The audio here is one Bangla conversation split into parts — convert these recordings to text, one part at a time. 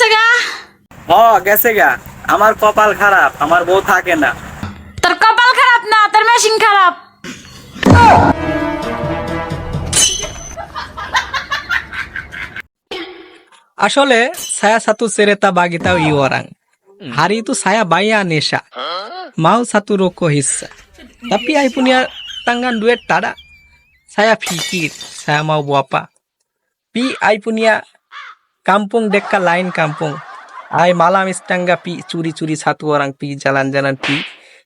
গেছে গা? ও গেছে গা। আমার কপাল খারাপ আমার বউ থাকে না। তোর কপাল খারাপ না তোর মেশিন খারাপ। আসলে ছায়া সাতু ছেড়ে তা বাগিতাও ইয়ারাং হারি তো ছায়া বাইয়া নেশা। মাও সাতু রোকো হিসা। তাপি আইপুনিয়া টাঙ্গান দুয়ের তারা। ছায়া ফিকির ছায়া মাও বাপা পি আইপুনিয়া saya punya kampung dekat lain kampung. Ay malam istangga pi curi-curi satu orang pi jalan-jalan pi.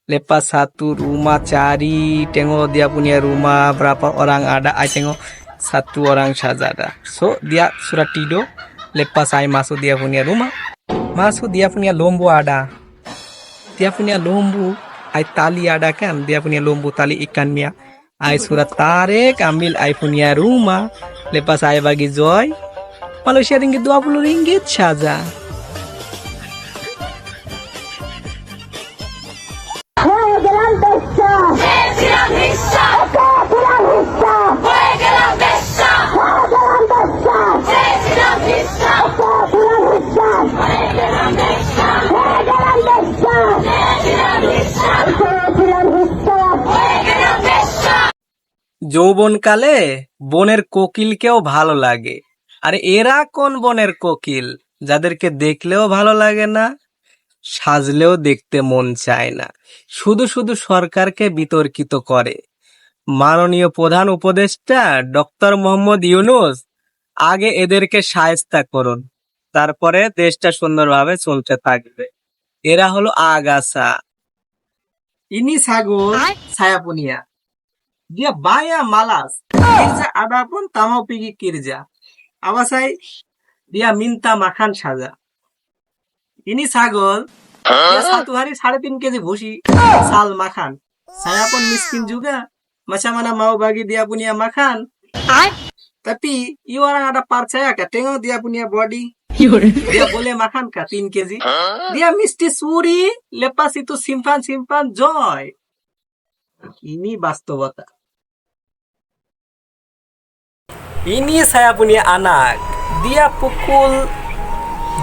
Lepas satu rumah cari, tengok dia punya rumah berapa orang ada, ay tengok satu orang saja ada. So dia surat tidur, lepas saya masuk dia punya rumah, masuk dia punya lombu ada. Dia punya lombu, ay tali ada kan, dia punya lombu tali ikannya. Ay surat tarik, ambil ay punya rumah, lepas saya bagi Joy, Malaysia ringgit 20 ringgit saja. হয়ে গেলাম বেশ্যা। হয়ে গেলাম বেশ্যা। হয়ে গেলাম বেশ্যা। হয়ে গেলাম বেশ্যা। হয়ে গেলাম বেশ্যা। হয়ে গেলাম বেশ্যা। হয়ে গেলাম বেশ্যা। যৌবনকালে বনের কোকিলকেও ভালো লাগে। আরে এরা কোন বনের কোকিল? যাদেরকে দেখলেও ভালো লাগে না সাজলেও দেখতে মন চায় না। শুধু শুধু সরকারকে বিতর্কিত করে। মাননীয় প্রধান উপদেষ্টা ডক্টর মোহাম্মদ ইউনুস আগে এদেরকে সায়স্তা করুন তারপরে দেশটা সুন্দরভাবে চলতে থাকবে। এরা হলো আগাছা। ইনি সাগর ছায়াপুনিয়া dia banyak malas. Kirja ada pun tak minta makan saja. Ini sagol, dia satu hari saɗे তিন কেজি ভুসি. Saya pun miskin juga. Macam mana mau bagi dia punya makan? Tapi i orang ada percaya kah? Tengok dia punya body. Dia boleh makan kah 3 keji? Dia mesti suri, lepas itu simpan-simpan joy. Ini বাস্তবতা. Ini saya punya anak. Dia pukul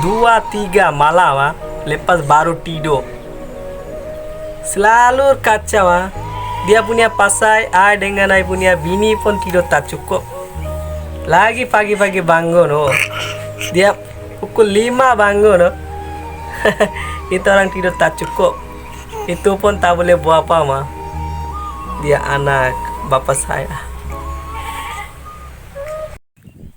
2-3 malam ah, lepas baru tidur. Selalu kacau ah. Dia punya pasai, I dengan I punya bini pun tidur tak cukup. Lagi pagi-pagi bangun oh. Dia pukul 5 bangun oh. Itu orang tidur tak cukup. Itu pun tak boleh buat apa mah. Dia anak bapak saya.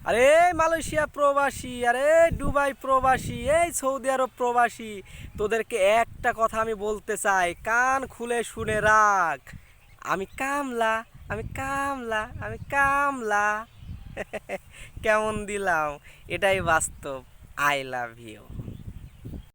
আরে মালয়েশিয়া প্রবাসী, আরে দুবাই প্রবাসী, এই সৌদি আরব প্রবাসী, তোদেরকে একটা কথা আমি বলতে চাই, কান খুলে শুনে রাখ। আমি কামলা আমি কামলা আমি কামলা। কেমন দিলাম? এটাই বাস্তব। I love you